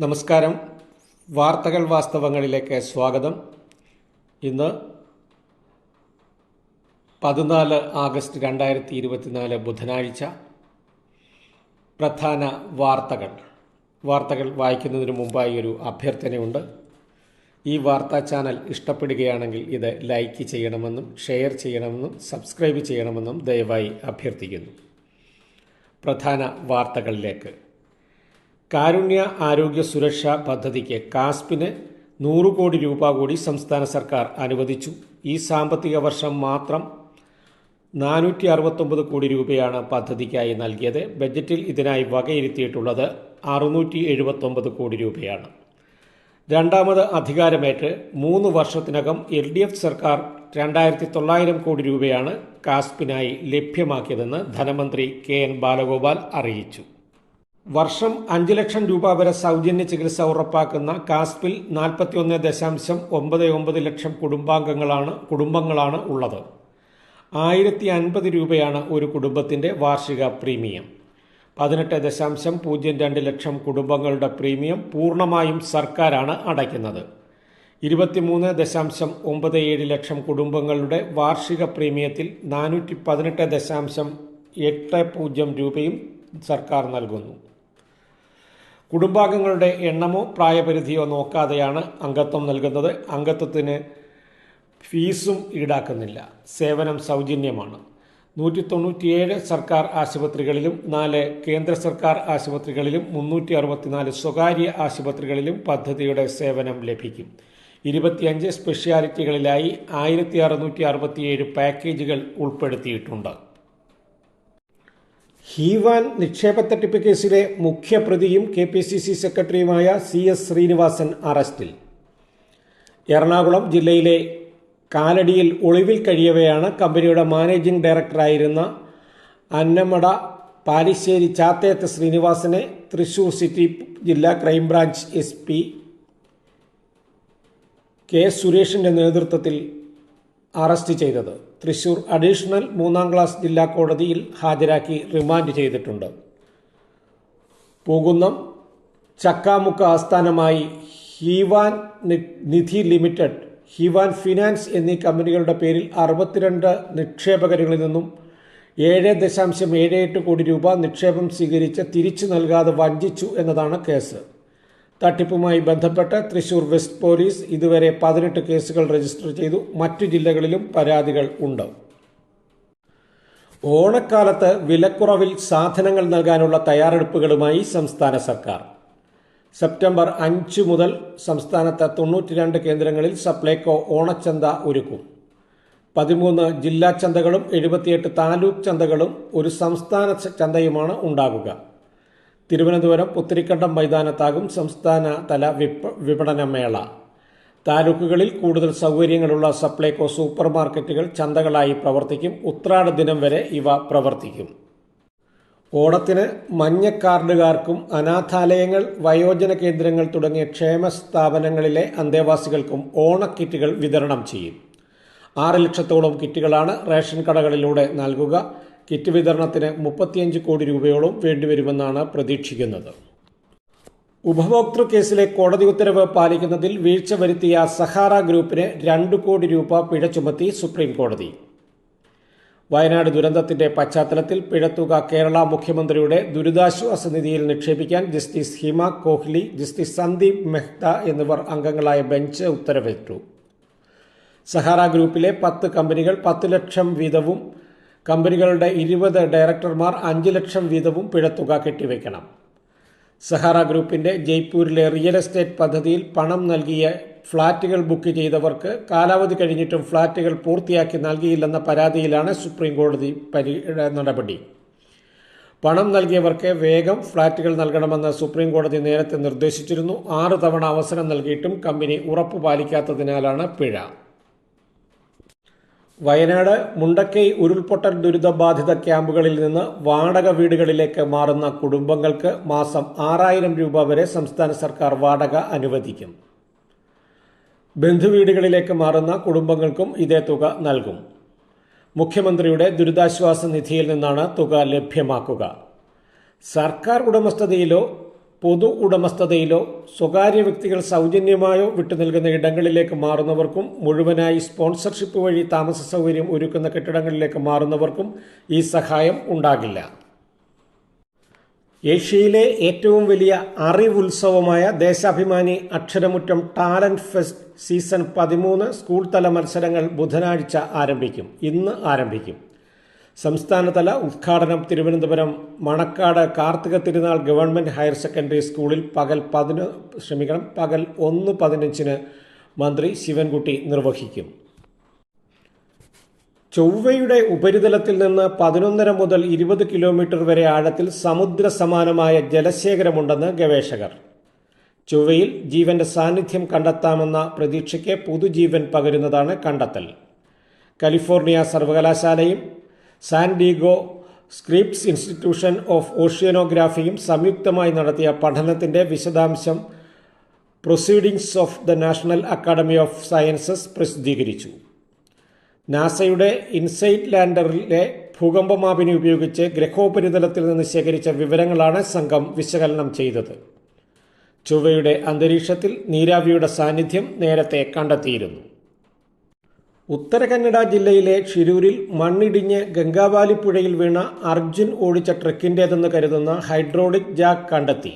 നമസ്കാരം. വാർത്തകൾ വാസ്തവങ്ങളിലേക്ക് സ്വാഗതം. ഇന്ന് പതിനാല് ആഗസ്റ്റ് രണ്ടായിരത്തി ഇരുപത്തിനാല് ബുധനാഴ്ച പ്രധാന വാർത്തകൾ. വാർത്തകൾ വായിക്കുന്നതിന് മുമ്പായി ഒരു അഭ്യർത്ഥനയുണ്ട്. ഈ വാർത്താ ചാനൽ ഇഷ്ടപ്പെടുകയാണെങ്കിൽ ഇത് ലൈക്ക് ചെയ്യണമെന്നും ഷെയർ ചെയ്യണമെന്നും സബ്സ്ക്രൈബ് ചെയ്യണമെന്നും ദയവായി അഭ്യർത്ഥിക്കുന്നു. പ്രധാന വാർത്തകളിലേക്ക്. കാരുണ്യ ആരോഗ്യ സുരക്ഷാ പദ്ധതിക്ക് കാസ്പിന് നൂറ് കോടി രൂപ കൂടി സംസ്ഥാന സർക്കാർ അനുവദിച്ചു. ഈ സാമ്പത്തിക വർഷം മാത്രം നാനൂറ്റി അറുപത്തൊമ്പത് കോടി രൂപയാണ് പദ്ധതിക്കായി നൽകിയത്. ബജറ്റിൽ ഇതിനായി വകയിരുത്തിയിട്ടുള്ളത് അറുന്നൂറ്റി എഴുപത്തൊമ്പത് കോടി രൂപയാണ്. രണ്ടാമത് അധികാരമേറ്റ് മൂന്ന് വർഷത്തിനകം എൽ ഡി എഫ് സർക്കാർ രണ്ടായിരത്തി തൊള്ളായിരം കോടി രൂപയാണ് കാസ്പിനായി ലഭ്യമാക്കിയതെന്ന് ധനമന്ത്രി കെ എൻ ബാലഗോപാൽ അറിയിച്ചു. വർഷം അഞ്ച് ലക്ഷം രൂപ വരെ സൗജന്യ ചികിത്സ ഉറപ്പാക്കുന്ന കാസ്പിൽ നാൽപ്പത്തിയൊന്ന് ദശാംശം ഒമ്പത് ഒമ്പത് ലക്ഷം കുടുംബാംഗങ്ങളാണ് കുടുംബങ്ങളാണ് ഉള്ളത്. ആയിരത്തി അൻപത് രൂപയാണ് ഒരു കുടുംബത്തിന്റെ വാർഷിക പ്രീമിയം. പതിനെട്ട് ദശാംശം പൂജ്യം രണ്ട് ലക്ഷം കുടുംബങ്ങളുടെ പ്രീമിയം പൂർണമായും സർക്കാരാണ് അടയ്ക്കുന്നത്. ഇരുപത്തിമൂന്ന് ദശാംശം ഒമ്പത് ഏഴ് ലക്ഷം കുടുംബങ്ങളുടെ വാർഷിക പ്രീമിയത്തിൽ നാനൂറ്റി പതിനെട്ട് ദശാംശം എട്ട് പൂജ്യം രൂപയും സർക്കാർ നൽകുന്നു. കുടുംബാംഗങ്ങളുടെ എണ്ണമോ പ്രായപരിധിയോ നോക്കാതെയാണ് അംഗത്വം നൽകുന്നത്. അംഗത്വത്തിന് ഫീസും ഈടാക്കുന്നില്ല. സേവനം സൗജന്യമാണ്. നൂറ്റി തൊണ്ണൂറ്റിയേഴ് സർക്കാർ ആശുപത്രികളിലും നാല് കേന്ദ്ര സർക്കാർ ആശുപത്രികളിലും മുന്നൂറ്റി അറുപത്തിനാല് സ്വകാര്യ ആശുപത്രികളിലും പദ്ധതിയുടെ സേവനം ലഭിക്കും. ഇരുപത്തിയഞ്ച് സ്പെഷ്യാലിറ്റികളിലായി ആയിരത്തി അറുന്നൂറ്റി അറുപത്തിയേഴ് പാക്കേജുകൾ ഉൾപ്പെടുത്തിയിട്ടുണ്ട്. ഹീവാൻ നിക്ഷേപ തട്ടിപ്പ് കേസിലെ മുഖ്യപ്രതിയും കെ പി സി സി സെക്രട്ടറിയുമായ സി എസ് ശ്രീനിവാസൻ അറസ്റ്റിൽ. എറണാകുളം ജില്ലയിലെ കാലടിയിൽ ഒളിവിൽ കഴിയവെയാണ് കമ്പനിയുടെ മാനേജിംഗ് ഡയറക്ടറായിരുന്ന അന്നമട പാലിശ്ശേരി ചാത്തയത്ത് ശ്രീനിവാസനെ തൃശൂർ സിറ്റി ജില്ലാ crime branch S P K സുരേഷിന്റെ നേതൃത്വത്തിൽ അറസ്റ്റ് ചെയ്തത്. തൃശൂർ അഡീഷണൽ മൂന്നാം ക്ലാസ് ജില്ലാ കോടതിയിൽ ഹാജരാക്കി റിമാൻഡ് ചെയ്തിട്ടുണ്ട്. പൂകുന്നം ചക്കാമുക്ക് ആസ്ഥാനമായി ഹീവാൻ നിധി ലിമിറ്റഡ് ഹിവാൻ ഫിനാൻസ് എന്നീ കമ്പനികളുടെ പേരിൽ അറുപത്തിരണ്ട് നിക്ഷേപകരിൽ നിന്നും ഏഴ് ദശാംശം ഏഴ് എട്ട് കോടി രൂപ നിക്ഷേപം സ്വീകരിച്ച് തിരിച്ചു നൽകാതെ വഞ്ചിച്ചു എന്നതാണ് കേസ്. തട്ടിപ്പുമായി ബന്ധപ്പെട്ട് തൃശൂർ വെസ്റ്റ് പോലീസ് ഇതുവരെ പതിനെട്ട് കേസുകൾ രജിസ്റ്റർ ചെയ്തു. മറ്റു ജില്ലകളിലും പരാതികൾ ഉണ്ട്. ഓണക്കാലത്ത് വിലക്കുറവിൽ സാധനങ്ങൾ നൽകാനുള്ള തയ്യാറെടുപ്പുകളുമായി സംസ്ഥാന സർക്കാർ. സെപ്റ്റംബർ അഞ്ച് മുതൽ സംസ്ഥാനത്ത് തൊണ്ണൂറ്റിരണ്ട് കേന്ദ്രങ്ങളിൽ സപ്ലൈകോ ഓണച്ചന്ത ഒരുക്കും. പതിമൂന്ന് ജില്ലാ ചന്തകളും എഴുപത്തിയെട്ട് താലൂക്ക് ചന്തകളും ഒരു സംസ്ഥാന ചന്തയുമാണ് ഉണ്ടാകുക. തിരുവനന്തപുരം പുത്തിരിക്കണ്ടം മൈതാനത്താകും സംസ്ഥാന തല വിപണന മേള. താലൂക്കുകളിൽ കൂടുതൽ സൗകര്യങ്ങളുള്ള സപ്ലൈകോ സൂപ്പർ മാർക്കറ്റുകൾ ചന്തകളായി പ്രവർത്തിക്കും. ഉത്രാട ദിനം വരെ ഇവ പ്രവർത്തിക്കും. ഓണത്തിന് മഞ്ഞ കാർഡുകാർക്കും അനാഥാലയങ്ങൾ വയോജന കേന്ദ്രങ്ങൾ തുടങ്ങിയ ക്ഷേമ സ്ഥാപനങ്ങളിലെ അന്തേവാസികൾക്കും ഓണക്കിറ്റുകൾ വിതരണം ചെയ്യും. ആറ് ലക്ഷത്തോളം കിറ്റുകളാണ് റേഷൻ കടകളിലൂടെ നൽകുക. കിറ്റ് വിതരണത്തിന് മുപ്പത്തിയഞ്ച് കോടി രൂപയോളം വേണ്ടിവരുമെന്നാണ് പ്രതീക്ഷിക്കുന്നത്. ഉപഭോക്തൃ കേസിലെ കോടതി ഉത്തരവ് പാലിക്കുന്നതിൽ വീഴ്ച വരുത്തിയ സഹാറ ഗ്രൂപ്പിന് രണ്ട് കോടി രൂപ പിഴ ചുമത്തി സുപ്രീം കോടതി. വയനാട് ദുരന്തത്തിന്റെ പശ്ചാത്തലത്തിൽ പിഴത്തുക കേരള മുഖ്യമന്ത്രിയുടെ ദുരിതാശ്വാസ നിധിയിൽ നിക്ഷേപിക്കാൻ ജസ്റ്റിസ് ഹിമ കോഹ്ലി ജസ്റ്റിസ് സന്ദീപ് മെഹ്ത എന്നിവർ അംഗങ്ങളായ ബെഞ്ച് ഉത്തരവിട്ടു. സഹാറ ഗ്രൂപ്പിലെ പത്ത് കമ്പനികൾ പത്ത് ലക്ഷം വീതവും കമ്പനികളുടെ ഇരുപത് ഡയറക്ടർമാർ അഞ്ച് ലക്ഷം വീതവും പിഴത്തുക കെട്ടിവെക്കണം സഹാറ ഗ്രൂപ്പിന്റെ ജയ്പൂരിലെ റിയൽ എസ്റ്റേറ്റ് പദ്ധതിയിൽ പണം നൽകിയ ഫ്ളാറ്റുകൾ ബുക്ക് ചെയ്തവർക്ക് കാലാവധി കഴിഞ്ഞിട്ടും ഫ്ളാറ്റുകൾ പൂർത്തിയാക്കി നൽകിയില്ലെന്ന പരാതിയിലാണ് സുപ്രീം കോടതി നടപടി. പണം നൽകിയവർക്ക് വേഗം ഫ്ളാറ്റുകൾ നൽകണമെന്ന് സുപ്രീം കോടതി നേരത്തെ നിർദ്ദേശിച്ചിരുന്നു. ആറ് തവണ അവസരം നൽകിയിട്ടും കമ്പനി ഉറപ്പു പാലിക്കാത്തതിനാലാണ് പിഴ. വയനാട് മുണ്ടക്കൈ ഉരുൾപൊട്ടൽ ദുരിതബാധിത ക്യാമ്പുകളിൽ നിന്ന് വാടക വീടുകളിലേക്ക് മാറുന്ന കുടുംബങ്ങൾക്ക് മാസം ആറായിരം രൂപ വരെ സംസ്ഥാന സർക്കാർ വാടക അനുവദിക്കും. ബന്ധുവീടുകളിലേക്ക് മാറുന്ന കുടുംബങ്ങൾക്കും ഇതേ തുക നൽകും. മുഖ്യമന്ത്രിയുടെ ദുരിതാശ്വാസ നിധിയിൽ നിന്നാണ് തുക ലഭ്യമാക്കുക. സർക്കാർ ഉടമസ്ഥതയിലോ പൊതു ഉടമസ്ഥതയിലോ സ്വകാര്യ വ്യക്തികൾ സൗജന്യമായോ വിട്ടുനൽകുന്ന ഇടങ്ങളിലേക്ക് മാറുന്നവർക്കും മുഴുവനായി സ്പോൺസർഷിപ്പ് വഴി താമസ സൗകര്യം ഒരുക്കുന്ന കെട്ടിടങ്ങളിലേക്ക് മാറുന്നവർക്കും ഈ സഹായം ഉണ്ടാകില്ല. ഏഷ്യയിലെ ഏറ്റവും വലിയ അറിവുത്സവമായ Deshabhimani Aksharamuttam talent fest season പതിമൂന്ന് സ്കൂൾ തല മത്സരങ്ങൾ ബുധനാഴ്ച ആരംഭിക്കും. ഇന്ന് ആരംഭിക്കും. സംസ്ഥാനതല ഉദ്ഘാടനം Thiruvananthapuram Manacaud Karthika Thirunal government higher secondary സ്കൂളിൽ പകൽ പതിനൊ ക്ഷമിക്കണം പകൽ ഒന്ന് പതിനഞ്ചിന് മന്ത്രി ശിവൻകുട്ടി നിർവഹിക്കും. ചൊവ്വയുടെ ഉപരിതലത്തിൽ നിന്ന് പതിനൊന്നര മുതൽ ഇരുപത് കിലോമീറ്റർ വരെ ആഴത്തിൽ സമുദ്ര സമാനമായ ജലശേഖരമുണ്ടെന്ന് ഗവേഷകർ. ചൊവ്വയിൽ ജീവന്റെ സാന്നിധ്യം കണ്ടെത്താമെന്ന പ്രതീക്ഷയ്ക്ക് പുതുജീവൻ പകരുന്നതാണ് കണ്ടെത്തൽ. California സർവകലാശാലയും San Diego Scripps Institution of ഓഷ്യാനോഗ്രാഫിയും സംയുക്തമായി നടത്തിയ പഠനത്തിന്റെ വിശദാംശം proceedings of the National Academy of Sciences പ്രസിദ്ധീകരിച്ചു. നാസയുടെ ഇൻസൈറ്റ് ലാൻഡറിലെ ഭൂകമ്പ മാപിനി ഉപയോഗിച്ച് ഗ്രഹോപരിതലത്തിൽ നിന്ന് ശേഖരിച്ച വിവരങ്ങളാണ് സംഘം വിശകലനം ചെയ്തത്. ചൊവ്വയുടെ അന്തരീക്ഷത്തിൽ നീരാവിയുടെ സാന്നിധ്യം നേരത്തെ കണ്ടെത്തിയിരുന്നു. ഉത്തര കന്നഡ ജില്ലയിലെ ഷിരൂരിൽ മണ്ണിടിഞ്ഞ് ഗംഗാവാലി പുഴയിൽ വീണ അർജുൻ ഓടിച്ച ട്രക്കിന്റേതെന്ന് കരുതുന്ന ഹൈഡ്രോളിക് ജാക്ക് കണ്ടെത്തി.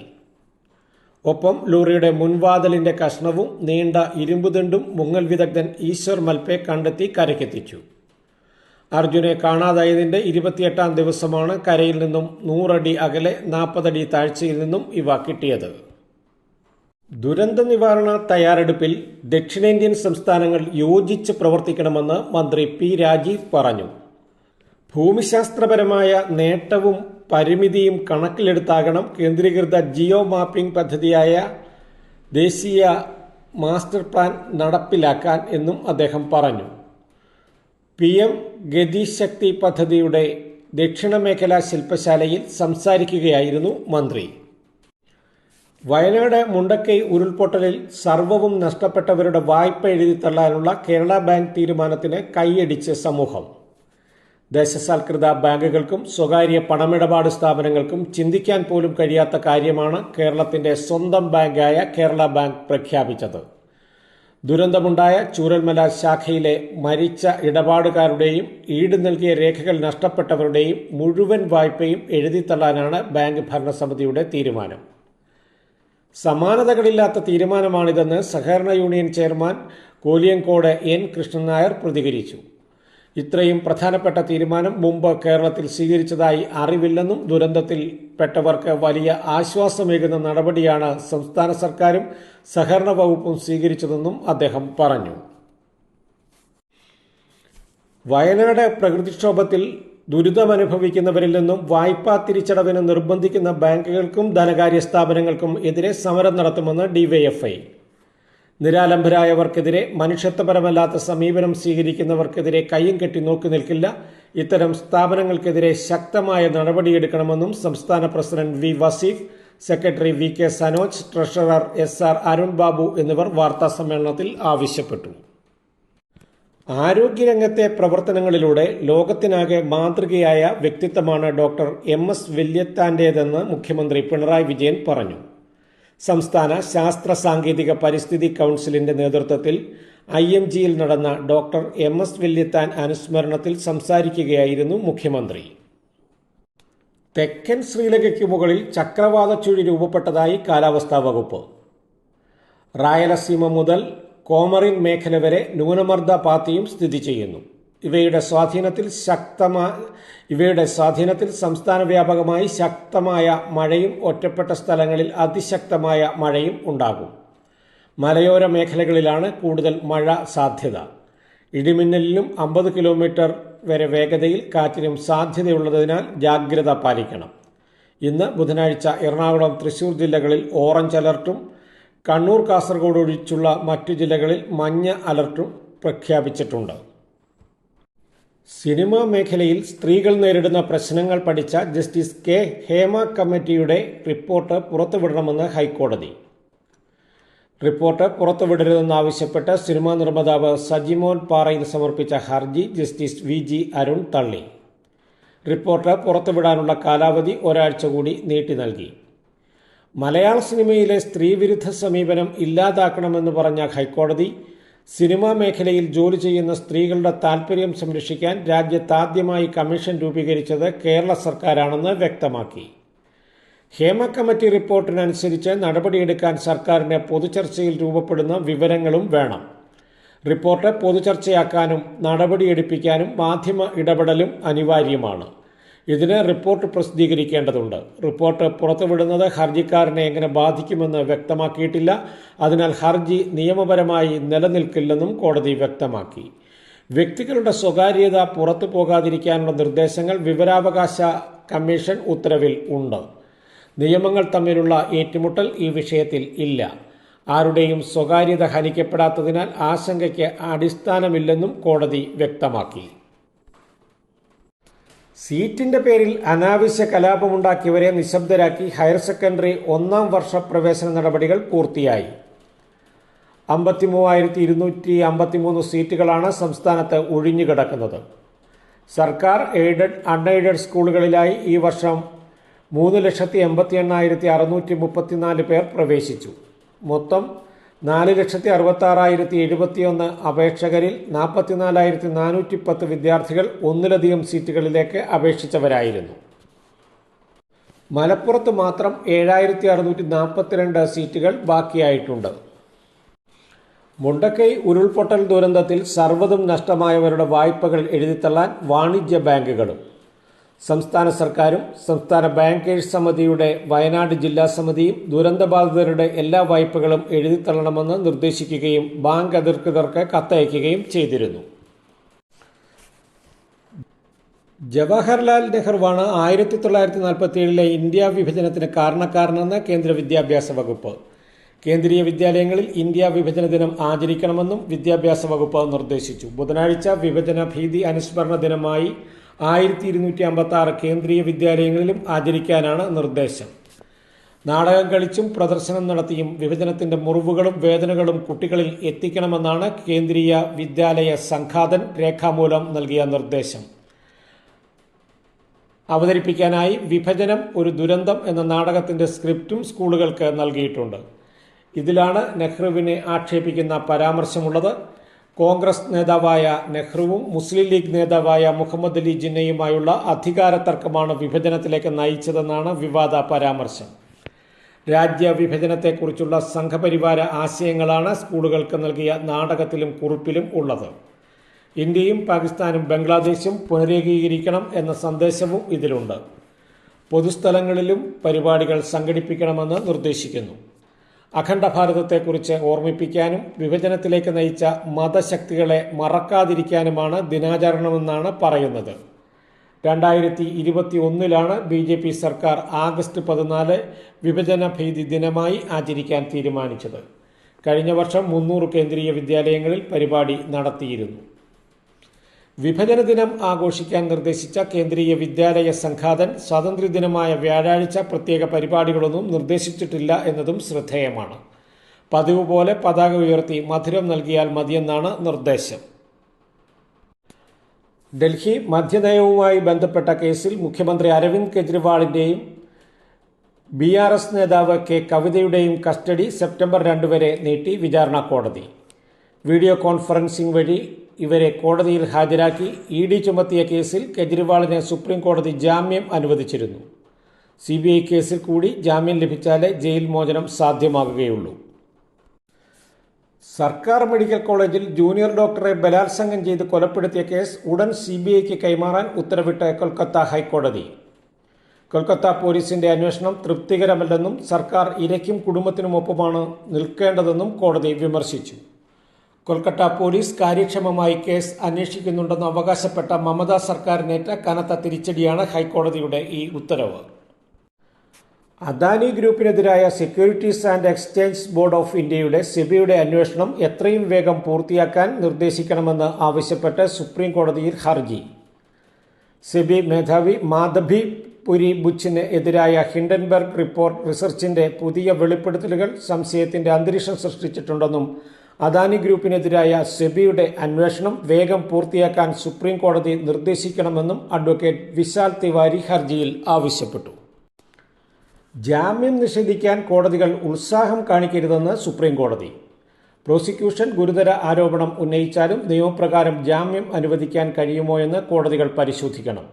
ഒപ്പം ലോറിയുടെ മുൻവാതിലിന്റെ കഷ്ണവും നീണ്ട ഇരുമ്പുതണ്ടും മുങ്ങൽ വിദഗ്ധൻ ഈശ്വർ മൽപെ കണ്ടെത്തി കരയ്ക്കെത്തിച്ചു. അർജുനെ കാണാതായതിന്റെ ഇരുപത്തിയെട്ടാം ദിവസമാണ് കരയിൽ നിന്നും നൂറടി അകലെ നാൽപ്പതടി താഴ്ചയിൽ നിന്നും ഇവ കിട്ടിയത്. ദുരന്ത നിവാരണ തയ്യാറെടുപ്പിൽ ദക്ഷിണേന്ത്യൻ സംസ്ഥാനങ്ങൾ യോജിച്ച് പ്രവർത്തിക്കണമെന്ന് മന്ത്രി പി രാജീവ് പറഞ്ഞു. ഭൂമിശാസ്ത്രപരമായ നേട്ടവും പരിമിതിയും കണക്കിലെടുത്താകണം കേന്ദ്രീകൃത ജിയോ മാപ്പിംഗ് പദ്ധതിയായ ദേശീയ മാസ്റ്റർ പ്ലാൻ നടപ്പിലാക്കാൻ എന്നും അദ്ദേഹം പറഞ്ഞു. പി എം ഗതിശക്തി പദ്ധതിയുടെ ദക്ഷിണ മേഖലാ ശില്പശാലയിൽ സംസാരിക്കുകയായിരുന്നു മന്ത്രി. വയനാട് മുണ്ടക്കൈ ഉരുൾപൊട്ടലിൽ സർവവും നഷ്ടപ്പെട്ടവരുടെ വായ്പ എഴുതിത്തള്ളാനുള്ള കേരള ബാങ്ക് തീരുമാനത്തിന് കൈയടിച്ച് സമൂഹം. ദേശസാൽകൃത ബാങ്കുകൾക്കും സ്വകാര്യ പണമിടപാട് സ്ഥാപനങ്ങൾക്കും ചിന്തിക്കാൻ പോലും കഴിയാത്ത കാര്യമാണ് കേരളത്തിന്റെ സ്വന്തം ബാങ്കായ കേരള ബാങ്ക് പ്രഖ്യാപിച്ചത്. ദുരന്തമുണ്ടായ ചൂരൽമല ശാഖയിലെ മരിച്ച ഇടപാടുകാരുടെയും ഈട് നൽകിയ രേഖകൾ നഷ്ടപ്പെട്ടവരുടെയും മുഴുവൻ വായ്പയും എഴുതിത്തള്ളാനാണ് ബാങ്ക് ഭരണസമിതിയുടെ തീരുമാനം. സമാനതകളില്ലാത്ത തീരുമാനമാണിതെന്ന് സഹകരണ union chairman Koliyakode N Krishnan Nair പ്രതികരിച്ചു. ഇത്രയും പ്രധാനപ്പെട്ട തീരുമാനം മുമ്പ് കേരളത്തിൽ സ്വീകരിച്ചതായി അറിവില്ലെന്നും ദുരന്തത്തിൽ പെട്ടവർക്ക് വലിയ ആശ്വാസമേകുന്ന നടപടിയാണ് സംസ്ഥാന സർക്കാരും സഹകരണ വകുപ്പും സ്വീകരിച്ചതെന്നും അദ്ദേഹം പറഞ്ഞു. വയനാട് പ്രകൃതിക്ഷോഭത്തിൽ ദുരിതമനുഭവിക്കുന്നവരിൽ നിന്നും വായ്പാ തിരിച്ചടവിന് നിർബന്ധിക്കുന്ന ബാങ്കുകൾക്കും ധനകാര്യ സ്ഥാപനങ്ങൾക്കും എതിരെ സമരം നടത്തുമെന്ന് ഡിവൈഎഫ്ഐ. നിരാലംബരായവർക്കെതിരെ മനുഷ്യത്വപരമല്ലാത്ത സമീപനം സ്വീകരിക്കുന്നവർക്കെതിരെ കയ്യും കെട്ടി നോക്കി നിൽക്കില്ല. ഇത്തരം സ്ഥാപനങ്ങൾക്കെതിരെ ശക്തമായ നടപടിയെടുക്കണമെന്നും സംസ്ഥാന president V Vaseef secretary V K Sanoj treasurer S R Arun Babu എന്നിവർ വാർത്താസമ്മേളനത്തിൽ ആവശ്യപ്പെട്ടു. ആരോഗ്യരംഗത്തെ പ്രവർത്തനങ്ങളിലൂടെ ലോകത്തിനാകെ മാതൃകയായ വ്യക്തിത്വമാണ് ഡോക്ടർ എം എസ് വല്യത്താന്റേതെന്ന് മുഖ്യമന്ത്രി പിണറായി വിജയൻ പറഞ്ഞു. സംസ്ഥാന ശാസ്ത്ര സാങ്കേതിക പരിസ്ഥിതി കൗൺസിലിന്റെ നേതൃത്വത്തിൽ ഐ എം ജിയിൽ നടന്ന ഡോക്ടർ എം എസ് വല്യത്താൻ അനുസ്മരണത്തിൽ സംസാരിക്കുകയായിരുന്നു മുഖ്യമന്ത്രി. തെക്കൻ ശ്രീലങ്കയ്ക്ക് മുകളിൽ ചക്രവാത ചുഴി രൂപപ്പെട്ടതായി കാലാവസ്ഥാ വകുപ്പ്. റായലസീമ മുതൽ കോമറിൻ മേഖല വരെ ന്യൂനമർദ്ദ പാത്തിയും സ്ഥിതി ചെയ്യുന്നു. ഇവയുടെ സ്വാധീനത്തിൽ ശക്തമായ ഇവയുടെ സ്വാധീനത്തിൽ സംസ്ഥാന വ്യാപകമായി ശക്തമായ മഴയും ഒറ്റപ്പെട്ട സ്ഥലങ്ങളിൽ അതിശക്തമായ മഴയും ഉണ്ടാകും. മലയോര മേഖലകളിലാണ് കൂടുതൽ മഴ സാധ്യത. ഇടിമിന്നലിലും അമ്പത് കിലോമീറ്റർ വരെ വേഗതയിൽ കാറ്റിനും സാധ്യതയുള്ളതിനാൽ ജാഗ്രത പാലിക്കണം. ഇന്ന് ബുധനാഴ്ച എറണാകുളം തൃശൂർ ജില്ലകളിൽ ഓറഞ്ച് അലർട്ടും കണ്ണൂർ കാസർഗോഡ് ഒഴിച്ചുള്ള മറ്റു ജില്ലകളിൽ മഞ്ഞ അലർട്ടും പ്രഖ്യാപിച്ചിട്ടുണ്ട്. സിനിമാ മേഖലയിൽ സ്ത്രീകൾ നേരിടുന്ന പ്രശ്നങ്ങൾ പഠിച്ച ജസ്റ്റിസ് കെ. ഹേമ കമ്മിറ്റിയുടെ റിപ്പോർട്ട് പുറത്തുവിടണമെന്ന് ഹൈക്കോടതി. റിപ്പോർട്ട് പുറത്തുവിടരുതെന്നാവശ്യപ്പെട്ട് സിനിമാ നിർമ്മാതാവ് സജിമോൻ പാറയിൽ സമർപ്പിച്ച ഹർജി ജസ്റ്റിസ് വി ജി അരുൺ തള്ളി. റിപ്പോർട്ട് പുറത്തുവിടാനുള്ള കാലാവധി ഒരാഴ്ച കൂടി നീട്ടി നൽകി. മലയാള സിനിമയിലെ സ്ത്രീവിരുദ്ധ സമീപനം ഇല്ലാതാക്കണമെന്ന് പറഞ്ഞ ഹൈക്കോടതി സിനിമാ മേഖലയിൽ ജോലി ചെയ്യുന്ന സ്ത്രീകളുടെ താൽപ്പര്യം സംരക്ഷിക്കാൻ രാജ്യത്താദ്യമായി കമ്മീഷൻ രൂപീകരിച്ചത് കേരള സർക്കാരാണെന്ന് വ്യക്തമാക്കി. ഹേമ കമ്മിറ്റി റിപ്പോർട്ടിനനുസരിച്ച് നടപടിയെടുക്കാൻ സർക്കാരിന് പൊതുചർച്ചയിൽ രൂപപ്പെടുന്ന വിവരങ്ങളും വേണം. റിപ്പോർട്ട് പൊതുചർച്ചയാക്കാനും നടപടിയെടുപ്പിക്കാനും മാധ്യമ ഇടപെടലും അനിവാര്യമാണ്. ഇതിന് റിപ്പോർട്ട് പ്രസിദ്ധീകരിക്കേണ്ടതുണ്ട്. റിപ്പോർട്ട് പുറത്തുവിടുന്നത് ഹർജിക്കാരനെ എങ്ങനെ ബാധിക്കുമെന്ന് വ്യക്തമാക്കിയിട്ടില്ല. അതിനാൽ ഹർജി നിയമപരമായി നിലനിൽക്കില്ലെന്നും കോടതി വ്യക്തമാക്കി. വ്യക്തികളുടെ സ്വകാര്യത പുറത്തു പോകാതിരിക്കാനുള്ള നിർദ്ദേശങ്ങൾ വിവരാവകാശ കമ്മീഷൻ ഉത്തരവിൽ ഉണ്ട്. നിയമങ്ങൾ തമ്മിലുള്ള ഏറ്റുമുട്ടൽ ഈ വിഷയത്തിൽ ഇല്ല. ആരുടെയും സ്വകാര്യത ഹനിക്കപ്പെടാത്തതിനാൽ ആശങ്കയ്ക്ക് അടിസ്ഥാനമില്ലെന്നും കോടതി വ്യക്തമാക്കി. സീറ്റിന്റെ പേരിൽ അനാവശ്യ കലാപമുണ്ടാക്കിയവരെ നിശബ്ദരാക്കി ഹയർ സെക്കൻഡറി ഒന്നാം വർഷ പ്രവേശന നടപടികൾ പൂർത്തിയായി. അമ്പത്തി ഇരുന്നൂറ്റി അമ്പത്തിമൂന്ന് സീറ്റുകളാണ് സംസ്ഥാനത്ത് ഒഴിഞ്ഞുകിടക്കുന്നത് സർക്കാർ എയ്ഡഡ് അൺഎയ്ഡഡ് സ്കൂളുകളിലായി ഈ വർഷം മൂന്ന് ലക്ഷത്തി എൺപത്തി എണ്ണായിരത്തി അറുന്നൂറ്റി മുപ്പത്തിനാല് പേർ പ്രവേശിച്ചു. മൊത്തം നാല് ലക്ഷത്തി അറുപത്തി ആറായിരത്തി എഴുപത്തിയൊന്ന് അപേക്ഷകരിൽ നാൽപ്പത്തിനാലായിരത്തി നാനൂറ്റി പത്ത് വിദ്യാർത്ഥികൾ ഒന്നിലധികം സീറ്റുകളിലേക്ക് അപേക്ഷിച്ചവരായിരുന്നു. മലപ്പുറത്ത് മാത്രം ഏഴായിരത്തി അറുന്നൂറ്റി നാൽപ്പത്തിരണ്ട് സീറ്റുകൾ ബാക്കിയായിട്ടുണ്ട്. മുണ്ടക്കൈ ഉരുൾപൊട്ടൽ ദുരന്തത്തിൽ സർവതും നഷ്ടമായവരുടെ വായ്പകൾ എഴുതിത്തള്ളാൻ വാണിജ്യ ബാങ്കുകളും സംസ്ഥാന സർക്കാരും സംസ്ഥാന ബാങ്കേഴ്സ് സമിതിയുടെ വയനാട് ജില്ലാ സമിതിയും ദുരന്തബാധിതരുടെ എല്ലാ വായ്പകളും എഴുതിത്തള്ളണമെന്ന് നിർദ്ദേശിക്കുകയും ബാങ്ക് അധികൃതർക്ക് കത്തയക്കുകയും ചെയ്തിരുന്നു. ജവഹർലാൽ നെഹ്റുവാണ് ആയിരത്തി തൊള്ളായിരത്തി നാൽപ്പത്തി ഏഴിലെ ഇന്ത്യ വിഭജനത്തിന് കാരണക്കാരനെന്ന് കേന്ദ്ര വിദ്യാഭ്യാസ വകുപ്പ്. കേന്ദ്രീയ വിദ്യാലയങ്ങളിൽ ഇന്ത്യ വിഭജന ദിനം ആചരിക്കണമെന്നും വിദ്യാഭ്യാസ വകുപ്പ് നിർദ്ദേശിച്ചു. ബുധനാഴ്ച വിഭജന ഭീതി അനുസ്മരണ ദിനമായി ആയിരത്തി ഇരുന്നൂറ്റി അമ്പത്തി ആറ് കേന്ദ്രീയ വിദ്യാലയങ്ങളിലും ആചരിക്കാനാണ് നിർദ്ദേശം. നാടകം കളിച്ചും പ്രദർശനം നടത്തിയും വിഭജനത്തിന്റെ മുറിവുകളും വേദനകളും കുട്ടികളിൽ എത്തിക്കണമെന്നാണ് കേന്ദ്രീയ വിദ്യാലയ സംഘാതൻ രേഖാമൂലം നൽകിയ നിർദ്ദേശം. അവതരിപ്പിക്കാനായി വിഭജനം ഒരു ദുരന്തം എന്ന നാടകത്തിന്റെ സ്ക്രിപ്റ്റും സ്കൂളുകൾക്ക് നൽകിയിട്ടുണ്ട്. ഇതിലാണ് നെഹ്റുവിനെ ആക്ഷേപിക്കുന്ന പരാമർശമുള്ളത്. കോൺഗ്രസ് നേതാവായ നെഹ്റുവും മുസ്ലിം ലീഗ് നേതാവായ മുഹമ്മദ് അലി ജിന്നയുമായുള്ള അധികാര തർക്കമാണ് വിഭജനത്തിലേക്ക് നയിച്ചതെന്നാണ് വിവാദ പരാമർശം. രാജ്യ വിഭജനത്തെക്കുറിച്ചുള്ള സംഘപരിവാര ആശയങ്ങളാണ് സ്കൂളുകൾക്ക് നൽകിയ നാടകത്തിലും കുറിപ്പിലും ഉള്ളത്. ഇന്ത്യയും പാകിസ്ഥാനും ബംഗ്ലാദേശും പുനരേകീകരിക്കണം എന്ന സന്ദേശവും ഇതിലുണ്ട്. പൊതുസ്ഥലങ്ങളിലും പരിപാടികൾ സംഘടിപ്പിക്കണമെന്ന് നിർദ്ദേശിക്കുന്നു. അഖണ്ഡ ഭാരതത്തെക്കുറിച്ച് ഓർമ്മിപ്പിക്കാനും വിഭജനത്തിലേക്ക് നയിച്ച മതശക്തികളെ മറക്കാതിരിക്കാനുമാണ് ദിനാചരണമെന്നാണ് പറയുന്നത്. രണ്ടായിരത്തി ഇരുപത്തി ഒന്നിലാണ് ബി ജെ പി സർക്കാർ ആഗസ്റ്റ് പതിനാല് വിഭജന ഭീതി ദിനമായി ആചരിക്കാൻ തീരുമാനിച്ചത്. കഴിഞ്ഞ വർഷം മുന്നൂറ് കേന്ദ്രീയ വിദ്യാലയങ്ങളിൽ പരിപാടി നടത്തിയിരുന്നു. വിഭജന ദിനം ആഘോഷിക്കാൻ നിർദ്ദേശിച്ച കേന്ദ്രീയ വിദ്യാലയ സംഘാതൻ സ്വാതന്ത്ര്യദിനമായ വ്യാഴാഴ്ച പ്രത്യേക പരിപാടികളൊന്നും നിർദ്ദേശിച്ചിട്ടില്ല എന്നതും ശ്രദ്ധേയമാണ്. പതിവ് പോലെ പതാക ഉയർത്തി മധുരം നൽകിയാൽ മതിയെന്നാണ് നിർദ്ദേശം. ഡൽഹി മദ്യനയവുമായി ബന്ധപ്പെട്ട കേസിൽ മുഖ്യമന്ത്രി അരവിന്ദ് കെജ്രിവാളിന്റെയും ബി ആർ എസ് നേതാവ് കെ കവിതയുടെയും കസ്റ്റഡി സെപ്റ്റംബർ രണ്ട് വരെ നീട്ടി വിചാരണ കോടതി. വീഡിയോ കോൺഫറൻസിംഗ് വഴി ഇവരെ കോടതിയിൽ ഹാജരാക്കി ഇ ഡി ചുമത്തിയ കേസിൽ കെജ്രിവാളിന് സുപ്രീം കോടതി ജാമ്യം അനുവദിച്ചിരുന്നു. സി ബി ഐ കേസിൽ കൂടി ജാമ്യം ലഭിച്ചാലേ ജയിൽ മോചനം സാധ്യമാകുകയുള്ളൂ. സർക്കാർ മെഡിക്കൽ കോളേജിൽ ജൂനിയർ ഡോക്ടറെ ബലാത്സംഗം ചെയ്ത് കൊലപ്പെടുത്തിയ കേസ് ഉടൻ സി ബി ഐക്ക് കൈമാറാൻ ഉത്തരവിട്ട കൊൽക്കത്ത ഹൈക്കോടതി. കൊൽക്കത്ത പോലീസിന്റെ അന്വേഷണം തൃപ്തികരമല്ലെന്നും സർക്കാർ ഇരയ്ക്കും കുടുംബത്തിനുമൊപ്പമാണ് നിൽക്കേണ്ടതെന്നും കോടതി വിമർശിച്ചു. കൊൽക്കത്ത പോലീസ് കാര്യക്ഷമമായി കേസ് അന്വേഷിക്കുന്നുണ്ടെന്ന് അവകാശപ്പെട്ട മമതാ സർക്കാരിനേറ്റ കനത്ത തിരിച്ചടിയാണ് ഹൈക്കോടതിയുടെ ഈ ഉത്തരവ്. Adani ഗ്രൂപ്പിനെതിരായ securities and exchange board of ഇന്ത്യയുടെ സെബിയുടെ അന്വേഷണം എത്രയും വേഗം പൂർത്തിയാക്കാൻ നിർദ്ദേശിക്കണമെന്ന് ആവശ്യപ്പെട്ട് സുപ്രീം കോടതിയിൽ ഹർജി. സെബി മേധാവി മാധവി പുരി ബുച്ചിന് എതിരായ ഹിൻഡൻബർഗ് റിപ്പോർട്ട് റിസർച്ചിന്റെ പുതിയ വെളിപ്പെടുത്തലുകൾ സംശയത്തിന്റെ അന്തരീക്ഷം സൃഷ്ടിച്ചിട്ടുണ്ടെന്നും അദാനി ഗ്രൂപ്പിനെതിരായ സെബിയുടെ അന്വേഷണം വേഗം പൂർത്തിയാക്കാൻ സുപ്രീം കോടതി നിർദ്ദേശിക്കണമെന്നും അഡ്വക്കേറ്റ് വിശാൽ തിവാരി ഹർജിയിൽ ആവശ്യപ്പെട്ടു. ജാമ്യം നിഷേധിക്കാൻ കോടതികൾ ഉത്സാഹം കാണിക്കരുതെന്ന് സുപ്രീം കോടതി. പ്രോസിക്യൂഷൻ ഗുരുതര ആരോപണം ഉന്നയിച്ചാലും നിയമപ്രകാരം ജാമ്യം അനുവദിക്കാൻ കഴിയുമോ എന്ന് കോടതികൾ പരിശോധിക്കണം.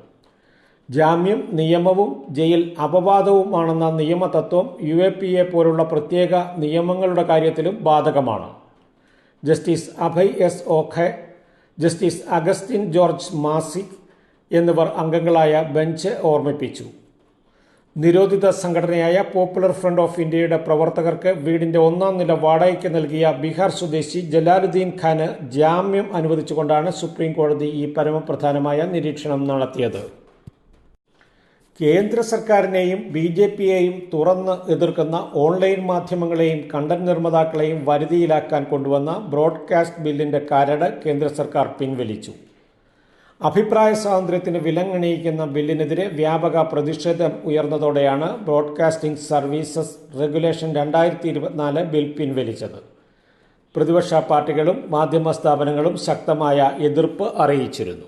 ജാമ്യം നിയമവും ജയിൽ അപവാദവുമാണെന്ന നിയമതത്വം യു എ പി എ പോലുള്ള പ്രത്യേക നിയമങ്ങളുടെ കാര്യത്തിലും ബാധകമാണ്. Justice Abhay S Oka justice Augustine George Masih എന്നിവർ അംഗങ്ങളായ ബെഞ്ച് ഓർമ്മിപ്പിച്ചു. നിരോധിത സംഘടനയായ പോപ്പുലർ ഫ്രണ്ട് ഓഫ് ഇന്ത്യയുടെ പ്രവർത്തകർക്ക് വീടിന്റെ ഒന്നാം നില വാടകയ്ക്ക് നൽകിയ ബീഹാർ സ്വദേശി ജലാലുദ്ദീൻ ഖാന് ജാമ്യം അനുവദിച്ചുകൊണ്ടാണ് സുപ്രീം കോടതി ഈ പരമപ്രധാനമായ നിരീക്ഷണം നടത്തിയത്. കേന്ദ്ര സർക്കാരിനെയും ബി ജെ പിയെയും തുറന്ന് എതിർക്കുന്ന ഓൺലൈൻ മാധ്യമങ്ങളെയും കണ്ടന്റ് നിർമ്മാതാക്കളെയും വരുതിയിലാക്കാൻ കൊണ്ടുവന്ന ബ്രോഡ്കാസ്റ്റ് ബില്ലിന്റെ കരട് കേന്ദ്ര സർക്കാർ പിൻവലിച്ചു. അഭിപ്രായ സ്വാതന്ത്ര്യത്തിന് വിലങ്ങണിയിക്കുന്ന ബില്ലിനെതിരെ വ്യാപക പ്രതിഷേധം ഉയർന്നതോടെയാണ് ബ്രോഡ്കാസ്റ്റിംഗ് സർവീസസ് റെഗുലേഷൻ രണ്ടായിരത്തി ഇരുപത്തിനാല് ബിൽ പിൻവലിച്ചത്. പ്രതിപക്ഷ പാർട്ടികളും മാധ്യമ സ്ഥാപനങ്ങളും ശക്തമായ എതിർപ്പ് അറിയിച്ചിരുന്നു.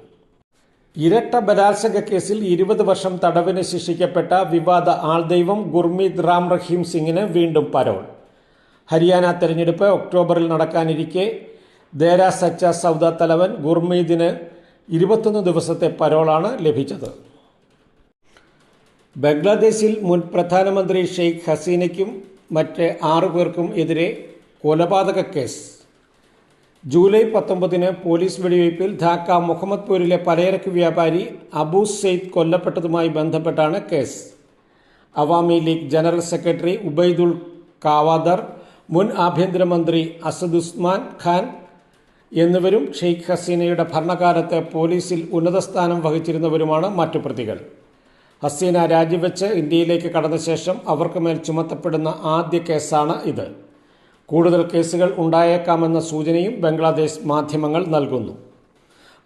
ഇരട്ട ബലാത്സംഗ കേസിൽ ഇരുപത് വർഷം തടവിന് ശിക്ഷിക്കപ്പെട്ട വിവാദ ആൾദൈവം ഗുർമീത് റാം റഹീം സിംഗിന് വീണ്ടും പരോൾ. ഹരിയാന തെരഞ്ഞെടുപ്പ് ഒക്ടോബറിൽ നടക്കാനിരിക്കെ ദേര സച്ച സൗദ തലവൻ ഗുർമീതിന് ഇരുപത്തൊന്ന് ദിവസത്തെ പരോളാണ് ലഭിച്ചത്. ബംഗ്ലാദേശിൽ മുൻ പ്രധാനമന്ത്രി ഷെയ്ഖ് ഹസീനയ്ക്കും മറ്റ് ആറു പേർക്കും എതിരെ കൊലപാതക കേസ്. ജൂലൈ പത്തൊമ്പതിന് പോലീസ് വെടിവയ്പിൽ ധാക്ക മുഹമ്മദ്പൂരിലെ പലചരക്ക് വ്യാപാരി അബൂ സെയ്ദ് കൊല്ലപ്പെട്ടതുമായി ബന്ധപ്പെട്ടാണ് case. Awami League general secretary Obaidul Quader മുൻ ആഭ്യന്തരമന്ത്രി അസദുസ്മാൻ ഖാൻ എന്നിവരും ഷെയ്ഖ് ഹസീനയുടെ ഭരണകാലത്ത് പോലീസിൽ ഉന്നത സ്ഥാനം വഹിച്ചിരുന്നവരുമാണ് മറ്റു പ്രതികൾ. ഹസീന രാജിവെച്ച് ഇന്ത്യയിലേക്ക് കടന്ന ശേഷം അവർക്ക് മേൽ ചുമത്തപ്പെടുന്ന ആദ്യ കേസാണ് ഇത്. കൂടുതൽ കേസുകൾ ഉണ്ടായേക്കാമെന്ന സൂചനയും ബംഗ്ലാദേശ് മാധ്യമങ്ങൾ നൽകുന്നു.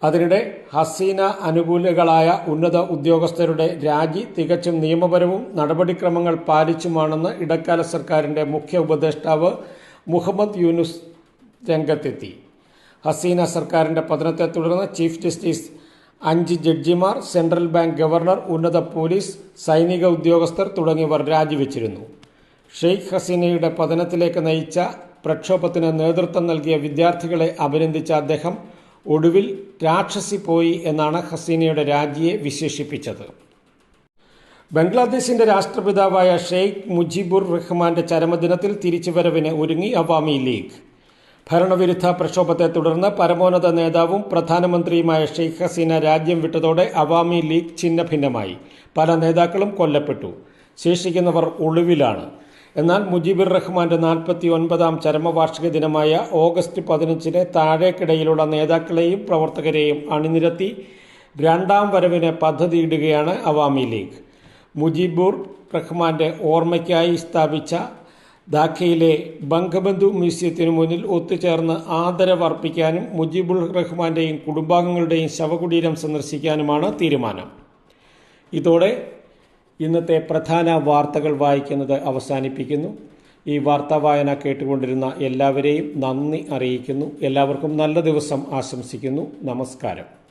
അതിനിടെ ഹസീന അനുകൂലികളായ ഉന്നത ഉദ്യോഗസ്ഥരുടെ രാജി തികച്ചും നിയമപരവും നടപടിക്രമങ്ങൾ പാലിച്ചുമാണെന്ന് ഇടക്കാല സർക്കാരിന്റെ മുഖ്യ ഉപദേഷ്ടാവ് മുഹമ്മദ് യൂനുസ് രംഗത്തെത്തി. ഹസീന സർക്കാരിന്റെ പതനത്തെ തുടർന്ന് ചീഫ് ജസ്റ്റിസ് അഞ്ച് ജഡ്ജിമാർ സെൻട്രൽ ബാങ്ക് ഗവർണർ ഉന്നത പോലീസ് സൈനിക ഉദ്യോഗസ്ഥർ തുടങ്ങിയവർ രാജിവെച്ചിരുന്നു. ഷെയ്ഖ് ഹസീനയുടെ പതനത്തിലേക്ക് നയിച്ച പ്രക്ഷോഭത്തിന് നേതൃത്വം നൽകിയ വിദ്യാർത്ഥികളെ അഭിനന്ദിച്ച അദ്ദേഹം ഒടുവിൽ രാക്ഷസി പോയി എന്നാണ് ഹസീനയുടെ രാജിയെ വിശേഷിപ്പിച്ചത്. ബംഗ്ലാദേശിന്റെ രാഷ്ട്രപിതാവായ ഷെയ്ഖ് മുജിബുർ റഹ്മാന്റെ ചരമദിനത്തിൽ തിരിച്ചുവരവിന് ഒരുങ്ങി അവാമി ലീഗ്. ഭരണവിരുദ്ധ പ്രക്ഷോഭത്തെ തുടർന്ന് പരമോന്നത നേതാവും പ്രധാനമന്ത്രിയുമായ ഷെയ്ഖ് ഹസീന രാജ്യം വിട്ടതോടെ അവാമി ലീഗ് ഛിന്നഭിന്നമായി. പല നേതാക്കളും കൊല്ലപ്പെട്ടു. ശേഷിക്കുന്നവർ ഒളിവിലാണ്. എന്നാൽ മുജീബുർ റഹ്മാന്റെ നാൽപ്പത്തി ഒൻപതാം ചരമവാർഷിക ദിനമായ ഓഗസ്റ്റ് പതിനഞ്ചിന് താഴേക്കിടയിലുള്ള നേതാക്കളെയും പ്രവർത്തകരെയും അണിനിരത്തി രണ്ടാം വരവിന് പദ്ധതിയിടുകയാണ് അവാമി ലീഗ്. മുജീബുർ റഹ്മാന്റെ ഓർമ്മയ്ക്കായി സ്ഥാപിച്ച ധാക്കയിലെ ബംഗബന്ധു മ്യൂസിയത്തിനു മുന്നിൽ ഒത്തുചേർന്ന് ആദരവർപ്പിക്കാനും മുജീബുൾ റഹ്മാന്റെയും കുടുംബാംഗങ്ങളുടെയും ശവകുടീരം സന്ദർശിക്കാനുമാണ് തീരുമാനം. ഇതോടെ ഇന്നത്തെ പ്രധാന വാർത്തകൾ വായിക്കുന്നത് അവസാനിപ്പിക്കുന്നു. ഈ വാർത്താ വായന കേട്ടുകൊണ്ടിരുന്ന എല്ലാവരെയും നന്ദി അറിയിക്കുന്നു. എല്ലാവർക്കും നല്ല ദിവസം ആശംസിക്കുന്നു. നമസ്കാരം.